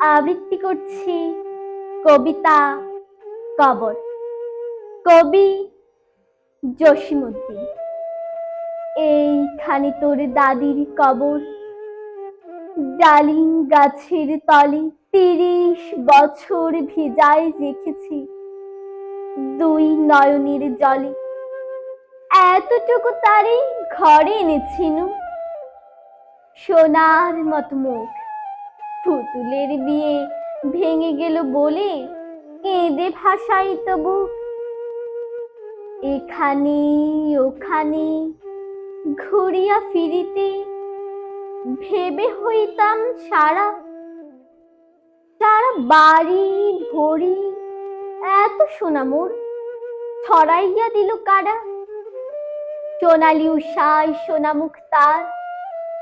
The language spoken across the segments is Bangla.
আবৃত্তি করছি। কবিতা, কবর। কবি জসিমুদ্দিন এইখানে তোর দাদির কবর। ডালিম গাছের তলে তিরিশ বছর ভিজায় রেখেছি দুই নয়নের জলে। এতটুকু তারে ঘরে এনেছিনু। সোনার মতো মুখ পুতুলের বিয়ে ভেঙে গেল বলে কেঁদে ভাসাই তবু। এখানে, ওখানে, ঘুরিয়া ফিরিতে ভেবে হইতাম সারা। সারা বাড়ি ভরি এত সোনামোর ছড়াইয়া দিল কারা। সোনালি উষায়, সোনামুখ তার,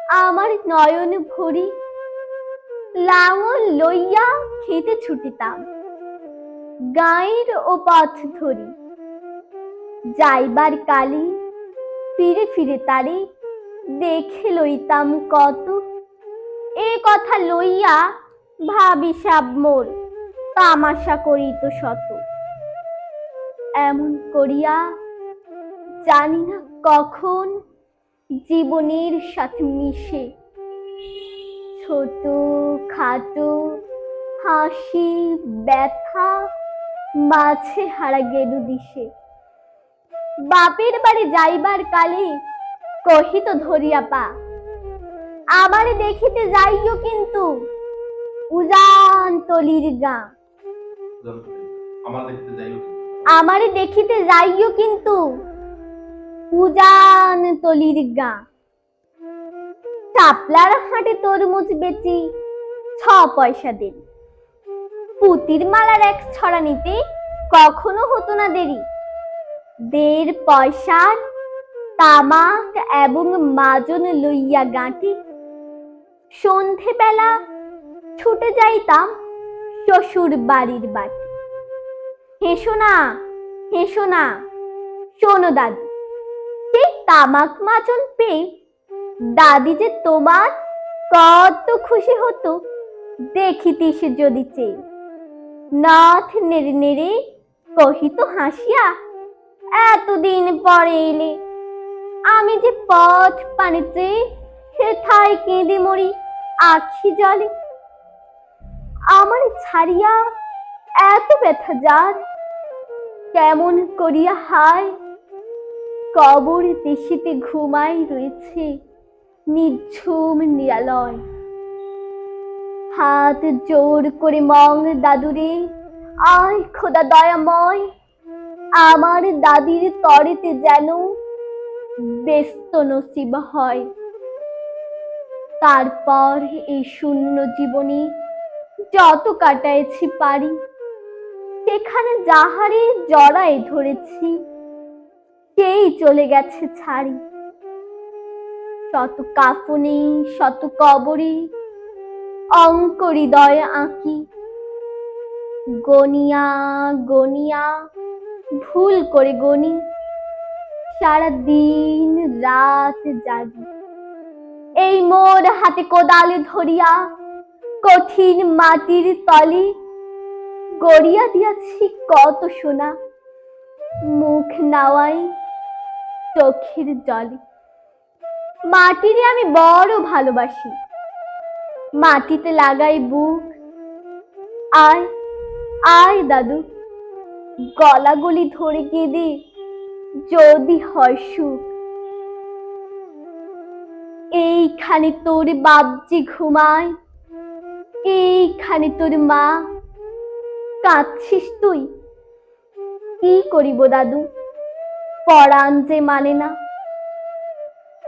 আমার নয়ন ভরি লাঙল লইয়া খেতে ছুটিতাম। গাঁয়ের ও পথ ধরি। যাইবার কালি ফিরে ফিরে তারে দেখে লইতাম কত। এ কথা লইয়া ভাবি সাব মোর, তামাশা করিত শত। এমন করিয়া জানি না কখন জীবনের সাথে মিশে। ছোট, খাটো, হাসি, ব্যথা, মাঝে হারা গেলু দিশে। বাপের বাড়ি যাইবার কালে কহিত ধরিয়া পা, আমারে দেখিতে যাইও কিন্তু উজান তলির গা। আমারে দেখিতে যাইও কিন্তু উজান তলির গা। চাপলার হাটে তরমুজ বেচি ছ পয়সা দিন পুতির মালার এক ছড়া নিতে কখনো হতো না দেরি। দেড় পয়সার তামাক এবং মাজন লইয়া গাঁটি। সন্ধেবেলা ছুটে যাইতাম শ্বশুর বাড়ির বাটি। হেসো না হেসো না, শোনো দাদু, সেই তামাক মাজন পেয়ে দাদি যে তোমার কত খুশি হতো, দেখিতিস যদি চেয়ে। নাথ নেড়ে নেড়ে কহিত, হাসিয়া, এতদিন পরে এলে আমি যে পথ পানিতে সেথায় কেঁদে মরি আখি জলে। আমার ছাড়িয়া এত ব্যথা যার, কেমন করিয়া হায়, কবর দেশিতে ঘুমাই রয়েছে নিঝুম নিরালয়। হাত জোর করে মং দাদুরে, আয় খোদা দয়াময়, আমার দাদির তরেতে যেন ব্যস্ত নসিব হয়। তারপর এই শূন্য জীবনে যত কাটাইছি পারি, সেখানে যাহারে জড়াই ধরেছি, সেই চলে গেছে ছাড়ি। শত কাফনে, শত কবরে, অঙ্ক হৃদয় আঁকি। গনিয়া গনিয়া, ভুল করে গনি। সারা দিন রাত জাগি। এই মোর হাতে কোদাল ধরিয়া, কঠিন মাটির তলে গড়িয়া দিয়াছি কত সোনা। মুখ নাওয়াই চোখের জলে। মাটিরে আমি বড় ভালোবাসি। মাটিতে লাগাই বুক। আয় আয় দাদু। গলাগুলি ধরে কেঁদে যদি হয় সুখ। এইখানে তোর বাবজি ঘুমায়, এইখানে তোর মা। কাঁদছিস তুই? কি করিব দাদু? পরাণ যে মানে না।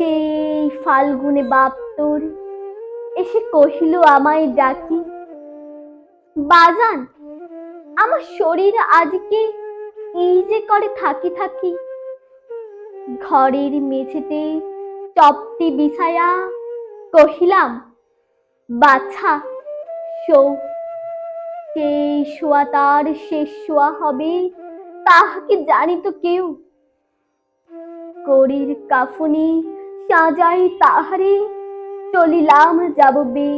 সেই ফাল্গুনে বাপ তোর এসে কহিল, আমায় ডাকি। বাজান, আমার শরীর আজকে এই যে করে থাকি থাকি। ঘরের মেঝেতে চপটি বিছায়া কহিলাম, বাছা, শো, সেই শোয়া তার শেষ শোয়া হবে, তাহাকে জানি তো কেউ? করির কাফনি সাজাই তাহারে চলিলাম যাব বে।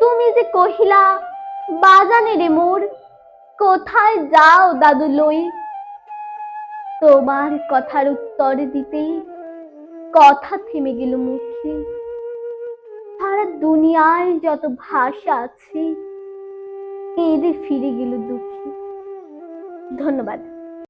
তুমি যে কহিলা, বাজানে রে মোর, কোথায় যাও দাদু লই? তোমার কথার উত্তর দিতে কথা থেমে গেল মুখে। সারা দুনিয়ায় যত ভাষা আছে কেঁদে ফিরে গেল দুঃখে। ধন্যবাদ।